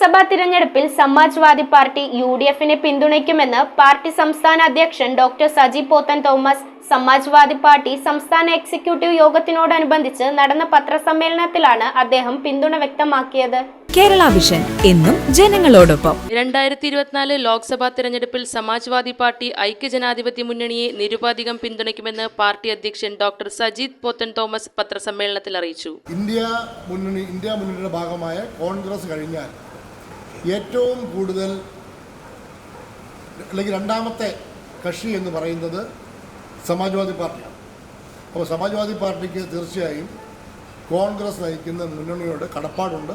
ലോക്സഭാ തിരഞ്ഞെടുപ്പിൽ Samajwadi party U D എഫിനെ പിന്തുണയ്ക്കുമെന്ന് party സംസ്ഥാന അധ്യക്ഷൻ ഡോക്ടർ സജി പോത്തൻ തോമസ് സമാജ്വാദി പാർട്ടി സംസ്ഥാന എക്സിക്യൂട്ടീവ് യോഗത്തിനോടനുബന്ധിച്ച് നടന്ന പത്രസമ്മേളനത്തിലാണ് അദ്ദേഹം പിന്തുണ വ്യക്തമാക്കിയത്. കേരള വിഷൻ എന്നും ജനങ്ങളോടൊപ്പം. രണ്ടായിരത്തി ഇരുപത്തിനാല് ലോക്സഭാ തെരഞ്ഞെടുപ്പിൽ സമാജ്വാദി പാർട്ടി ഐക്യജനാധിപത്യ മുന്നണിയെ നിരുപാധികം പിന്തുണയ്ക്കുമെന്ന് പാർട്ടി അധ്യക്ഷൻ ഡോക്ടർ സജിത് പോത്തൻ തോമസ് പത്രസമ്മേളനത്തിൽ അറിയിച്ചു. ഇന്ത്യ മുന്നണി ഇന്ത്യ മുന്നണിയുടെ ഭാഗമായ കോൺഗ്രസ് കഴിഞ്ഞാൽ ഏറ്റവും കൂടുതൽ അല്ലെങ്കിൽ രണ്ടാമത്തെ കക്ഷി എന്ന് പറയുന്നത് സമാജ്വാദി പാർട്ടിയാണ്. അപ്പോൾ സമാജ്വാദി പാർട്ടിക്ക് തീർച്ചയായും കോൺഗ്രസ് നയിക്കുന്ന മുന്നണിയോട് കടപ്പാടുണ്ട്.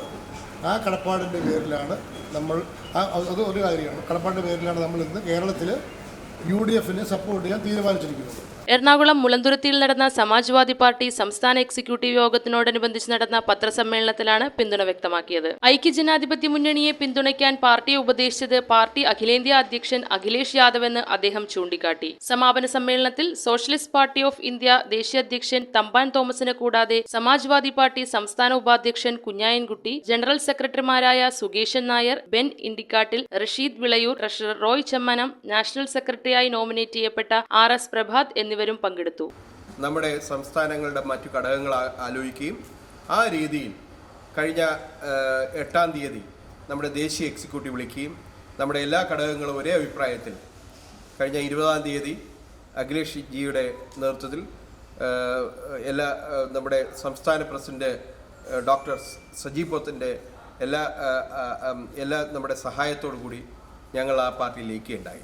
ആ കടപ്പാടിന്റെ പേരിലാണ് നമ്മൾ അത് ഒരു കാര്യമാണ്. കടപ്പാടിന്റെ പേരിലാണ് നമ്മൾ ഇന്ന് കേരളത്തിൽ യു ഡി എഫിനെ സപ്പോർട്ട് ചെയ്യാൻ തീരുമാനിച്ചിരിക്കുന്നത്. എറണാകുളം മുളന്തുരുത്തിയിൽ നടന്ന സമാജ്വാദി പാർട്ടി സംസ്ഥാന എക്സിക്യൂട്ടീവ് യോഗത്തിനോടനുബന്ധിച്ച് നടന്ന പത്രസമ്മേളനത്തിലാണ് പിന്തുണ വ്യക്തമാക്കിയത്. ഐക്യ ജനാധിപത്യ മുന്നണിയെ പിന്തുണയ്ക്കാൻ പാർട്ടിയെ ഉപദേശിച്ചത് പാർട്ടി അഖിലേന്ത്യാ അധ്യക്ഷൻ അഖിലേഷ് യാദവ് എന്ന് അദ്ദേഹം ചൂണ്ടിക്കാട്ടി. സമാപന സമ്മേളനത്തിൽ സോഷ്യലിസ്റ്റ് പാർട്ടി ഓഫ് ഇന്ത്യ ദേശീയ അധ്യക്ഷൻ തമ്പാൻ തോമസിനെ കൂടാതെ സമാജ്വാദി പാർട്ടി സംസ്ഥാന ഉപാധ്യക്ഷൻ കുഞ്ഞായൻകുട്ടി ജനറൽ സെക്രട്ടറിമാരായ സുകേശൻ നായർ ബെൻ ഇണ്ടിക്കാട്ടിൽ റഷീദ് വിളയൂർ ട്രഷറർ റോയ് ചെമ്മനം നാഷണൽ സെക്രട്ടറിയായി നോമിനേറ്റ് ചെയ്യപ്പെട്ട ആർ എസ് പ്രഭാത് എന്നിവരും പങ്കെടുത്തു. നമ്മുടെ സംസ്ഥാനങ്ങളുടെ മറ്റു ഘടകങ്ങൾ ആലോചിക്കുകയും ആ രീതിയിൽ കഴിഞ്ഞ എട്ടാം തീയതി നമ്മുടെ ദേശീയ എക്സിക്യൂട്ടീവ് വിളിക്കുകയും നമ്മുടെ എല്ലാ ഘടകങ്ങളും ഒരേ അഭിപ്രായത്തിൽ കഴിഞ്ഞ ഇരുപതാം തീയതി അഖിലേഷ് ജിയുടെ നേതൃത്വത്തിൽ എല്ലാ നമ്മുടെ സംസ്ഥാന പ്രസിഡന്റ് ഡോക്ടർ സജീവ് പോത്തിന്റെ എല്ലാ എല്ലാ നമ്മുടെ സഹായത്തോടു കൂടി ഞങ്ങൾ ആ പാർട്ടിയിലേക്ക് ഉണ്ടായി.